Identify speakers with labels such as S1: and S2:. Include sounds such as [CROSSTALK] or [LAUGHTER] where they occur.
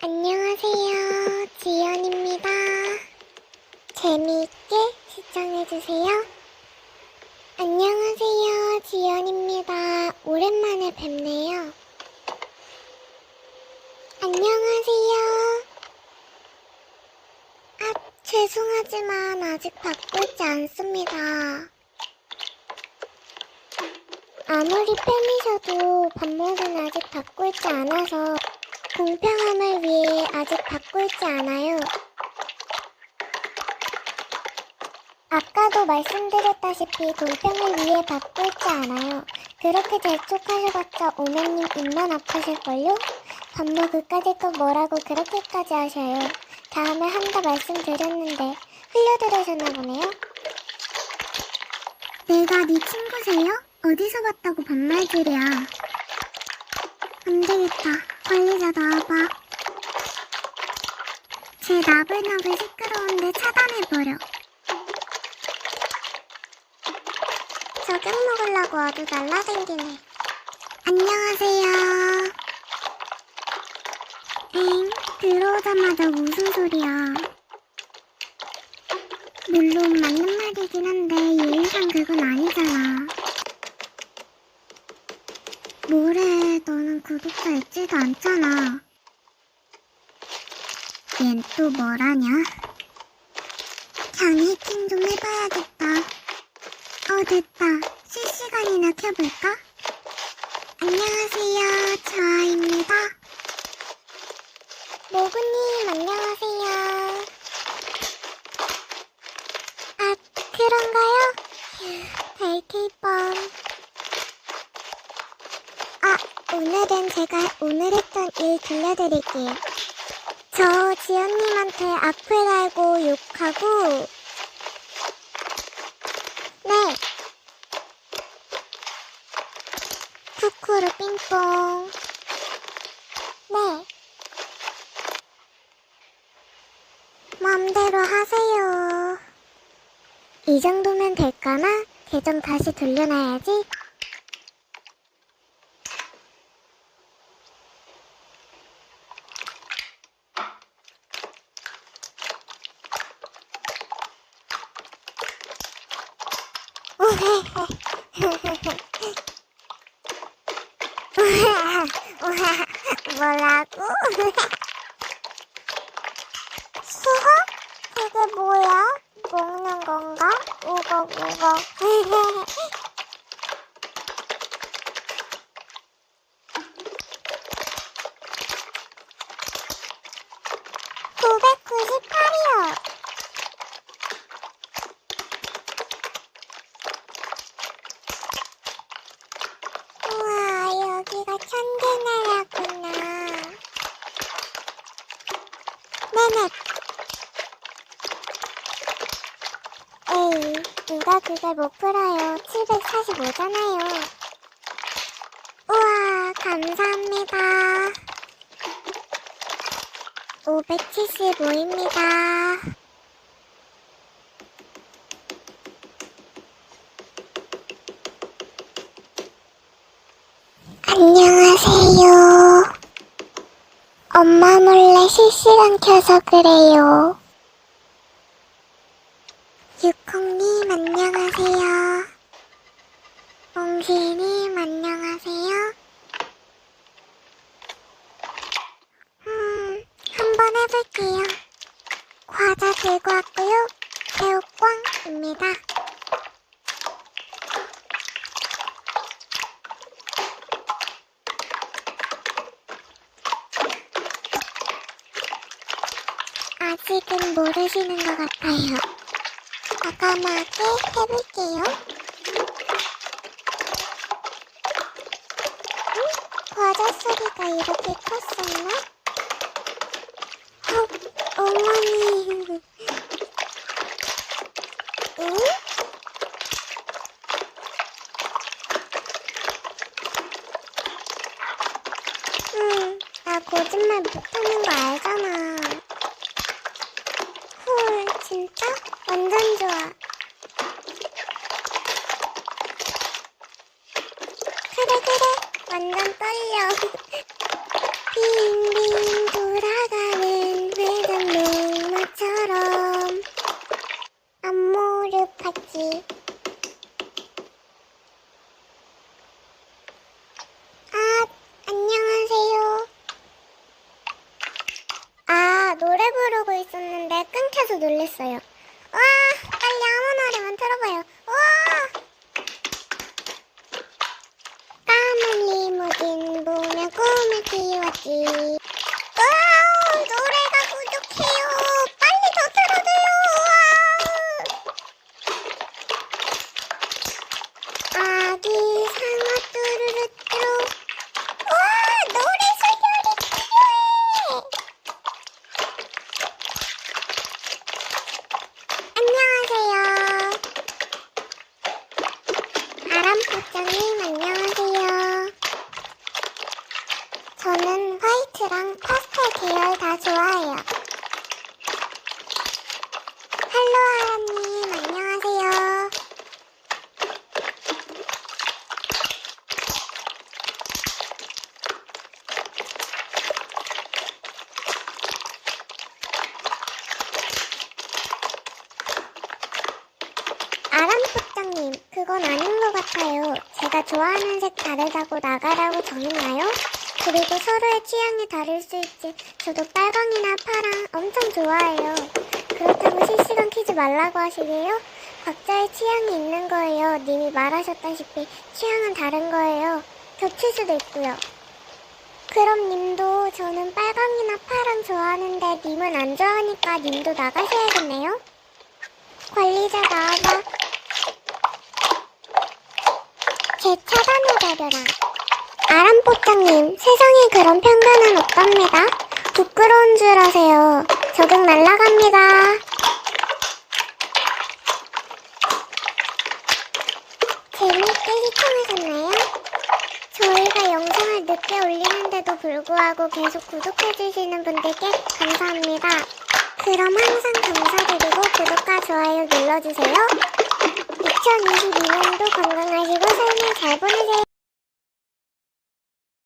S1: 안녕하세요. 지연입니다. 재미있게 시청해주세요. 안녕하세요. 지연입니다. 오랜만에 뵙네요. 안녕하세요. 아, 죄송하지만 아직 있지 않습니다. 아무리 팬이셔도 반모는 아직 있지 않아서 공평함을 위해 아직 받고 있지 않아요. 아까도 말씀드렸다시피 공평을 위해 받고 있지 않아요. 그렇게 재촉하셔봤자 오너님 입만 아프실걸요? 반모 그까짓 거 뭐라고 그렇게까지 하셔요. 다음에 한다 말씀드렸는데 흘려들으셨나 보네요. 내가 네 친구세요? 어디서 봤다고 반말들이야. 관리자 나와봐. 제 나불나불 시끄러운데 차단해버려. 저격 먹으려고 아주 날라댕기네. 안녕하세요. 엥, 들어오자마자 무슨 소리야. 물론 맞는 말이긴 한데 예의상 그건 아니잖아. 뭐래, 너는 구독자 있지도 않잖아. 얜 또 뭐라냐? 그냥 해킹 좀 해봐야겠다. 어, 됐다. 실시간이나 켜볼까? 안녕하세요. 저아입니다. 모구님, 안녕하세요. 아, 그런가요? 휴, 벨케이뻔. 아, 오늘은 제가 오늘 했던 일 들려드릴게요. 저 지연님한테 악플 달고 욕하고, 네. 쿠쿠루 삥뽕. 네. 마음대로 하세요. 이 정도면 될까나? 계정 다시 돌려놔야지. 뭐라고? 수학? 그게 뭐야? 먹는 건가? 우걱우걱. 998이요. 우와, 여기가 천재나라구나. 네네. 에이, 누가 그걸 못 풀어요. 745잖아요. 우와, 감사합니다. 575입니다. 안녕하세요. 엄마 몰래 실시간 켜서 그래요. 육콩님 안녕하세요. 몽시님 안녕하세요. 음, 한번 해볼게요. 과자 들고 왔고요. 새우꽝입니다. 아직은 모르시는 것 같아요. 과감하게 해볼게요. 음? 과자 소리가 이렇게 컸었나? 어, 어머니. 응? 응, 나 거짓말 못하는 거 알잖아. 진짜? 완전 좋아. 그래, 그래. 완전 떨려. [LAUGHS] 빙빙 돌아가는 회전 목마처럼 안무를 봤지. 키웠지. 와, 노래가 부족해요. 빨리 더 틀어줘요. 와. 아기 상어 뚜루루뚜루. 와, 노래 소절이 필요해. 안녕하세요. 아람포장님 안녕하세요. 저는 화이트랑 파스텔 계열 다 좋아해요. 할로 하라님 안녕하세요. 아람포장님, 그건 아닌 것 같아요. 제가 좋아하는 색 다르다고 나가라고 정했나요? 그리고 서로의 취향이 다를 수 있지. 저도 빨강이나 파랑 엄청 좋아해요. 그렇다고 실시간 키지 말라고 하시게요? 각자의 취향이 있는 거예요. 님이 말하셨다시피 취향은 다른 거예요. 겹칠 수도 있고요. 그럼 님도 저는 빨강이나 파랑 좋아하는데 님은 안 좋아하니까 님도 나가셔야겠네요? 관리자 나와봐. 제 차단해버려라. 아람뽀짱님, 세상에 그런 편견은 없답니다. 부끄러운 줄 아세요. 적응 날라갑니다. 재미있게 시청하셨나요? 저희가 영상을 늦게 올리는데도 불구하고 계속 구독해주시는 분들께 감사합니다. 그럼 항상 감사드리고 구독과 좋아요 눌러주세요. 2022년도 건강하시고 삶을 잘 보내세요.